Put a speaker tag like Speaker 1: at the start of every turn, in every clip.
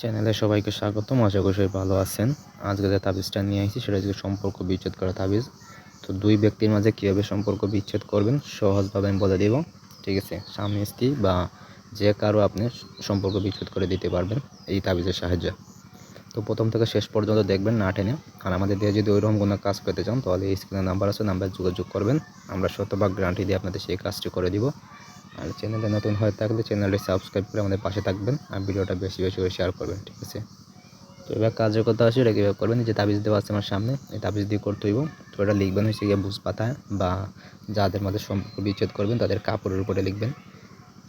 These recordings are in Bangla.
Speaker 1: চ্যানেলে সবাইকে স্বাগতম, আশা করি সবাই ভালো আছেন। আজকে যে তাবিজটা নিয়ে আসছি সেটা হচ্ছে সম্পর্ক বিচ্ছেদ করা তাবিজ। তো দুই ব্যক্তির মাঝে কীভাবে সম্পর্ক বিচ্ছেদ করবেন সহজভাবে আমি বলে দেব, ঠিক আছে? স্বামী, স্ত্রী বা যে কারও আপনি সম্পর্ক বিচ্ছেদ করে দিতে পারবেন এই তাবিজের সাহায্যে। তো প্রথম থেকে শেষ পর্যন্ত দেখবেন না টেনে। আর আমাদের দিয়ে যদি ওইরকম কোনো কাজ পেতে চান, তাহলে এই স্ক্রিনে নাম্বার আছে নাম্বারে যোগাযোগ করবেন। আমরা শতভাগ গ্যারান্টি দিয়ে আপনাদের সেই কাজটি করে দিব। আর চ্যানেলে নতুন হয়ে থাকলে চ্যানেলটি সাবস্ক্রাইব করে আমাদের পাশে থাকবেন আর ভিডিওটা বেশি বেশি করে শেয়ার করবেন, ঠিক আছে? তো এবার কাজের কথা আসে এটা কীভাবে করবেন যে তাবিজ দেওয়া আছে আমার সামনে, এই তাবিজ দিয়ে করতে হইব। তো এটা লিখবেন হচ্ছে গিয়ে বুঝ পাতায় বা যাদের মধ্যে সম্পর্ক বিচ্ছেদ করবেন, তাদের কাপড়ের উপরে লিখবেন।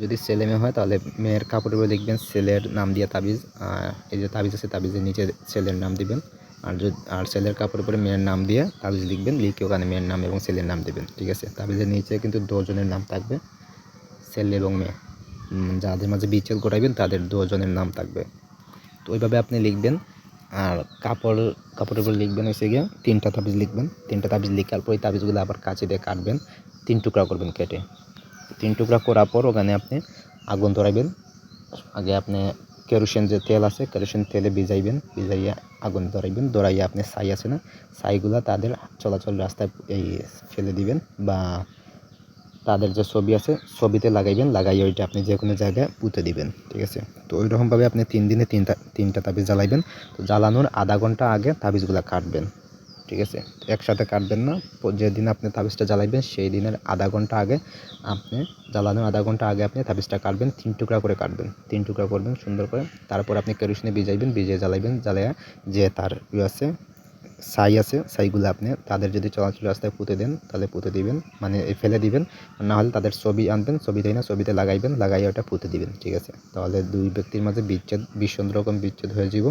Speaker 1: যদি ছেলে মেয়ে হয়, তাহলে মেয়ের কাপড়ের উপরে লিখবেন ছেলের নাম দিয়ে তাবিজ, আর এই যে তাবিজ আছে, তাবিজের নিচে ছেলের নাম দিবেন। আর যদি, আর ছেলের কাপড়ের উপরে মেয়ের নাম দিয়ে তাবিজ লিখবেন, লিখে ওখানে মেয়ের নাম এবং ছেলের নাম দেবেন, ঠিক আছে? তাবিজের নিচে কিন্তু দুজনের নাম থাকবে। ছেলে এবং মেয়ে। যাদের মাঝে বিচ্ছেদ ঘটাইবেন তাদের দুজনের নাম থাকবে। তো ওইভাবে আপনি লিখবেন, আর কাপড়, কাপড়ের উপর লিখবেন হচ্ছে গিয়ে, তিনটা তাবিজ লিখবেন। তিনটা তাবিজ লিখার পর ওই তাবিজগুলো আবার কাছে দিয়ে কাটবেন, তিন টুকরা করবেন কেটে। তিন টুকরা করার পর ওখানে আপনি আগুন ধরাইবেন। আগে আপনি কেরোসিন যে তেল আছে, কেরোসিন তেলে ভিজাইবেন, ভিজাইয়া আগুন ধরাইবেন। ধরাইয়া আপনি ছাই আছে না, ছাইগুলা তাদের চলাচল রাস্তায় এই ফেলে দিবেন বা তাদের যে ছবি আছে, ছবিতে লাগাইবেন, লাগাইয়ে ওইটা আপনি যে কোনো জায়গায় পুঁতে দিবেন, ঠিক আছে? তো ওই রকমভাবে আপনি তিন দিনে তিনটা তিনটা তাবিজ জ্বালাইবেন। তো জ্বালানোর আধা ঘণ্টা আগে তাবিজগুলো কাটবেন, ঠিক আছে? একসাথে কাটবেন না যেদিন আপনি তাবিজটা জ্বালাইবেন, সেই দিনের আধা ঘণ্টা আগে আপনি, জ্বালানোর আধা ঘণ্টা আগে আপনি তাবিজটা কাটবেন, তিন টুকরা করে কাটবেন, তিন টুকরা করবেন সুন্দর করে। তারপর আপনি কেরোসিনে ভিজাইবেন, ভিজিয়ে জ্বালাইবেন, জ্বালাইয়া যে তার ইয়ে আছে ছাই আছে, ছাইগুলো আপনি তাদের যদি চলাচল রাস্তায় পুঁতে দেন, তাহলে পুঁতে দিবেন মানে ফেলে দিবেন না হলে তাদের ছবি আনবেন, ছবি দেয় না, ছবিতে লাগাইবেন লাগাইয়ে ওটা পুঁতে দিবেন, ঠিক আছে? তাহলে দুই ব্যক্তির মাঝে বিচ্ছেদ, ভীষণ রকম বিচ্ছেদ হয়ে যাব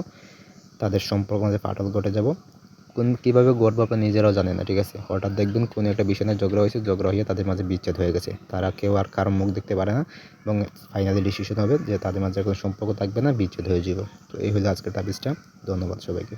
Speaker 1: তাদের সম্পর্ক মাঝে ফাটল ঘটে যাব। কোন, কীভাবে ঘটবে আপনার নিজেরাও জানে না, ঠিক আছে? হঠাৎ দেখবেন কোনো একটা বিষয় নিয়ে ঝগড়া হয়েছে, ঝগড়া হয়ে তাদের মাঝে বিচ্ছেদ হয়ে গেছে। তারা কেউ আর কারও মুখ দেখতে পারে না, এবং ফাইনালি ডিসিশন হবে যে তাদের মাঝে কোনো সম্পর্ক থাকবে না, বিচ্ছেদ হয়ে যাব তো এই হলো আজকের তাবিজটা। ধন্যবাদ সবাইকে।